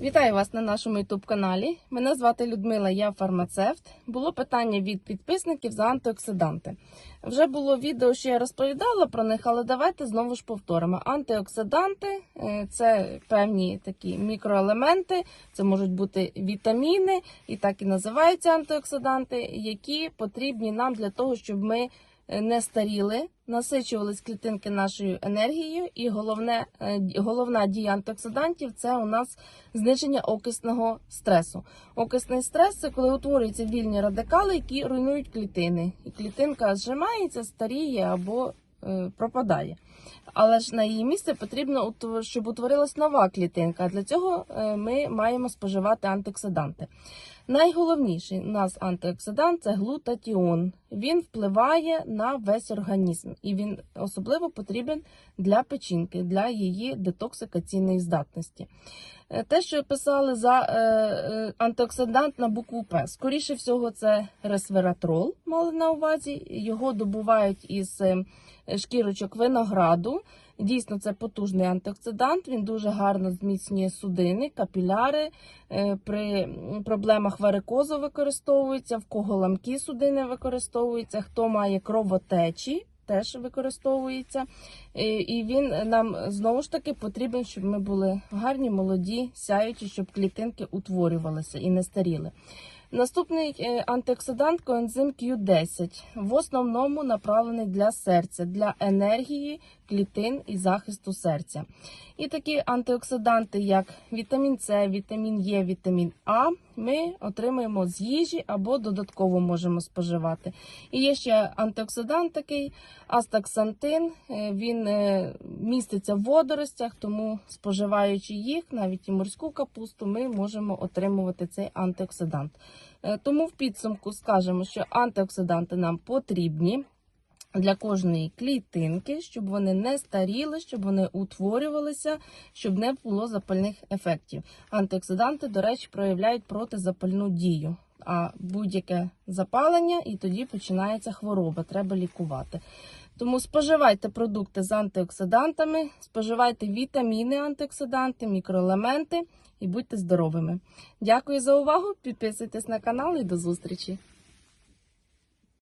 Вітаю вас на нашому youtube каналі. Мене звати Людмила, я фармацевт. Було питання від підписників за антиоксиданти. Вже було відео, що я розповідала про них, але давайте знову ж повторимо. Антиоксиданти е, це певні такі мікроелементи, це можуть бути вітаміни, і так і називаються антиоксиданти, які потрібні нам для того, щоб ми не старіли, насичувались клітинки нашою енергією, і головне, е, головна дія антиоксидантів це у нас зниження окисного стресу. Окисний стрес це коли утворюються вільні радикали, які руйнують клітини. І клітинка зжимається, старіє або е, пропадає. Але ж на її місце потрібно, щоб утворилась нова клітинка. Для цього е, ми маємо споживати антиоксиданти. Найголовніший у нас антиоксидант це глутатіон. Він впливає на весь організм і він особливо потрібен для печінки, для її детоксикаційної здатності. Е, Те, що писали за е, антиоксидант на букву П, скоріше всього, це ресвератрол, мали на увазі. Його добувають із шкірочок винограду. Дійсно, це потужний антиоксидант. Він дуже гарно зміцнює судини, капіляри. Е, При проблемах варикозу використовується, в кого ламкі судини використовуються, хто має кровотечі. Теж використовується, і він нам знову ж таки потрібен, щоб ми були гарні, молоді, сяючі, щоб клітинки утворювалися і не старіли. Наступний е, антиоксидант коензим Q10 в основному направлений для серця, для енергії, клітин і захисту серця. І такі антиоксиданти, як вітамін С, вітамін Е, вітамін А, ми отримуємо з їжі або додатково можемо споживати. І є ще антиоксидант такий астаксантин. Е, Він е, міститься в водоростях, тому споживаючи їх, навіть і морську капусту, ми можемо отримувати цей антиоксидант. Е, Тому в підсумку скажемо, що антиоксиданти нам потрібні для кожної клітинки, щоб вони не старіли, щоб вони утворювалися, щоб не було запальних ефектів. Антиоксиданти, до речі, проявляють протизапальну дію. А будь-яке запалення, і тоді починається хвороба, треба лікувати. Тому споживайте продукти з антиоксидантами, споживайте вітаміни, антиоксиданти, мікроелементи і будьте здоровими. Дякую за увагу! Підписуйтесь на канал і до зустрічі!